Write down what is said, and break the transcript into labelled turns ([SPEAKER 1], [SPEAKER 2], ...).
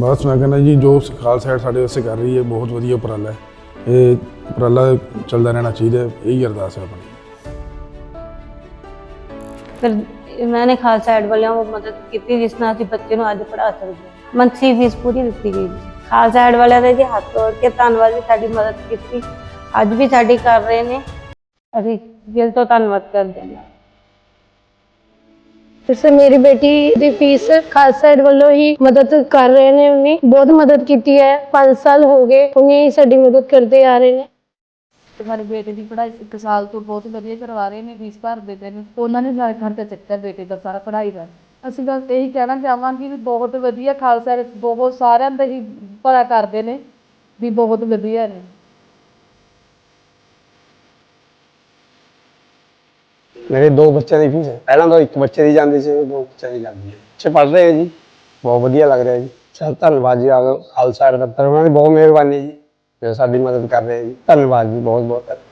[SPEAKER 1] ਬਸ ਮੈਂ ਕਹਿੰਦਾ ਜੀ, ਜੋ ਖਾਲਸਾ ਸਾਈਡ ਸਾਡੇ ਵਾਸਤੇ ਕਰ ਰਹੀ ਹੈ, ਬਹੁਤ ਵਧੀਆ ਉਪਰਾਲਾ ਹੈ। ਇਹ ਉਪਰਾਲਾ ਚੱਲਦਾ ਰਹਿਣਾ ਚਾਹੀਦਾ ਹੈ। ਇਹੀ ਅਰਦਾਸ ਹੈ ਆਪਣੀ।
[SPEAKER 2] ਫਿਰ ਇਹਨਾਂ ਖਾਲਸਾ ਐਡ ਵਾਲਿਆਂ ਨੂੰ ਮਦਦ ਕੀਤੀ, ਜਿਸ ਨਾਲ ਅਸੀਂ ਬੱਚੇ ਨੂੰ ਅੱਜ ਪੜ੍ਹਾ ਸਕਦੇ ਹਾਂ। ਮੰਥਲੀ ਫੀਸ ਪੂਰੀ ਦਿੱਤੀ ਗਈ ਜੀ। ਖਾਲਸਾ ਐਡ ਵਾਲਿਆਂ ਦਾ ਜੀ ਹੱਥ ਤੋੜ ਕੇ ਧੰਨਵਾਦ ਜੀ, ਸਾਡੀ ਮਦਦ ਕੀਤੀ। ਅੱਜ ਵੀ ਸਾਡੀ ਕਰ ਰਹੇ ਨੇ। ਅਸੀਂ ਦਿਲ ਤੋਂ ਧੰਨਵਾਦ ਕਰਦੇ ਹਾਂ।
[SPEAKER 3] ਜਿਵੇਂ ਮੇਰੀ ਬੇਟੀ ਦੀ ਫੀਸ ਖਾਲਸਾ ਏਡ ਵੱਲੋਂ ਹੀ ਮਦਦ ਕਰ ਰਹੇ ਨੇ ਉਹਨੇ, ਬਹੁਤ ਮਦਦ ਕੀਤੀ ਹੈ 5 ਸਾਲ ਹੋ ਗਏ, ਉਹਨੇ ਸਾਡੀ ਮਦਦ ਕਰਦੇ ਆ ਰਹੇ ਨੇ।
[SPEAKER 4] ਤੇ ਬੇਟੇ ਦੀ ਪੜ੍ਹਾਈ ਇੱਕ ਸਾਲ ਤੋਂ ਬਹੁਤ ਵਧੀਆ ਕਰਵਾ ਰਹੇ ਨੇ, ਫੀਸ ਭਰ ਦਿੰਦੇ ਨੇ, ਉਹਨਾਂ ਨੇ ਨਾਲ ਖਰਚਾ ਚੱਕਿਆ ਬੇਟੇ ਦਾ ਸਾਰਾ ਪੜ੍ਹਾਈ ਦਾ। ਅਸੀਂ ਬਸ ਇਹੀ ਕਹਿਣਾ ਚਾਹਾਂਗੇ ਵੀ ਬਹੁਤ ਵਧੀਆ ਖਾਲਸਾ ਏਡ ਬਹੁਤ ਸਾਰਿਆਂ ਦਾ ਹੀ ਭਲਾ ਕਰਦੇ ਨੇ, ਵੀ ਬਹੁਤ ਵਧੀਆ ਨੇ।
[SPEAKER 5] ਮੇਰੇ ਦੋ ਬੱਚਿਆਂ ਦੀ ਫੀਸ ਹੈ। ਪਹਿਲਾਂ ਤਾਂ ਇੱਕ ਬੱਚੇ ਦੀ ਜਾਂਦੀ ਸੀ ਹੁਣ ਦੋ ਬੱਚਿਆਂ ਦੀ ਜਾਂਦੀ ਹੈ। ਅੱਛੇ ਪੜ੍ਹ ਰਹੇ ਹੈ ਜੀ। ਬਹੁਤ ਵਧੀਆ ਲੱਗ ਰਿਹਾ ਜੀ। ਸਰ ਧੰਨਵਾਦ ਜੀ ਆ ਖਾਲਸਾ ਉਹਨਾਂ ਦੀ ਬਹੁਤ ਮਿਹਰਬਾਨੀ ਜੀ। ਜੋ ਸਾਡੀ ਮਦਦ ਕਰ ਰਹੇ ਜੀ। ਧੰਨਵਾਦ ਜੀ ਬਹੁਤ ਬਹੁਤ ਧੰਨਵਾਦ।